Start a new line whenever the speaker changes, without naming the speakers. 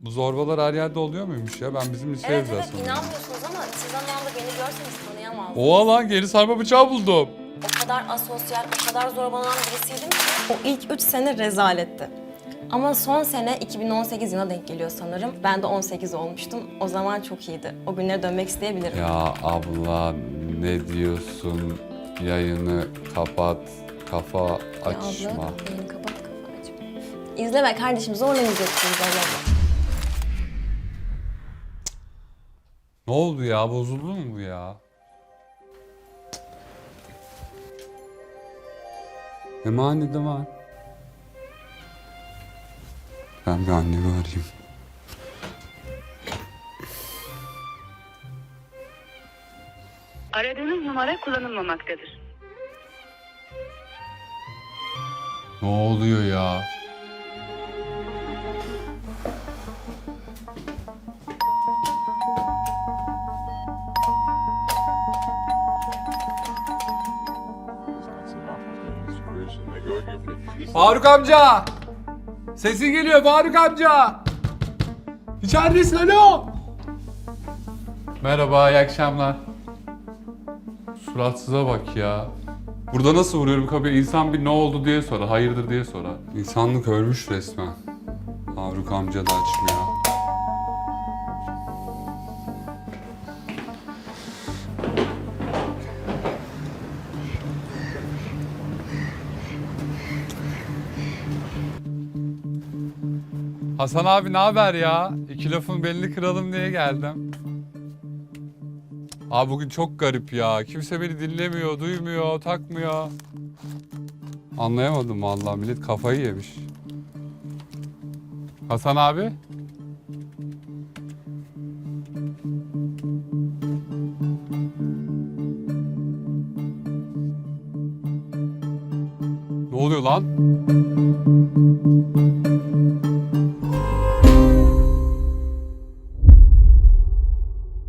Bu zorbalar her yerde oluyor muymuş ya? Ben bizim liseye
Evet
evet,
evet inanmıyorsunuz ama siz zamanında beni görseniz tanıyamazsınız.
Oha lan geri sarma bıçağı buldum.
O kadar asosyal, o kadar zorbalanan birisiydim ki. O ilk 3 sene rezaletti. Ama son sene 2018 yılına denk geliyor sanırım. Ben de 18 olmuştum. O zaman çok iyiydi. O günlere dönmek isteyebilirim.
Ya abla ne diyorsun? Yayını kapat, kafa
Ya
açma.
abla, yayını kapat kafanı açma. İzleme kardeşim, zorlamayacaksınız abla.
Ne oldu ya? Bozuldu mu bu ya? Emanide var. Ben bir annemi arayayım.
Aradığınız numara kullanılmamaktadır.
Ne oluyor ya? Faruk amca! Sesi geliyor Faruk amca! İçeridesin alo! Merhaba, iyi akşamlar. Suratsıza bak ya. Burada nasıl vuruyorum kapıya? İnsan bir ne oldu diye sorar, hayırdır diye sorar. İnsanlık ölmüş resmen. Faruk amca da açmıyor. Hasan abi ne haber ya? İki lafın belini kıralım diye geldim. Abi bugün çok garip ya. Kimse beni dinlemiyor, duymuyor, takmıyor. Anlayamadım vallahi millet kafayı yemiş. Hasan abi? Ne oluyor lan?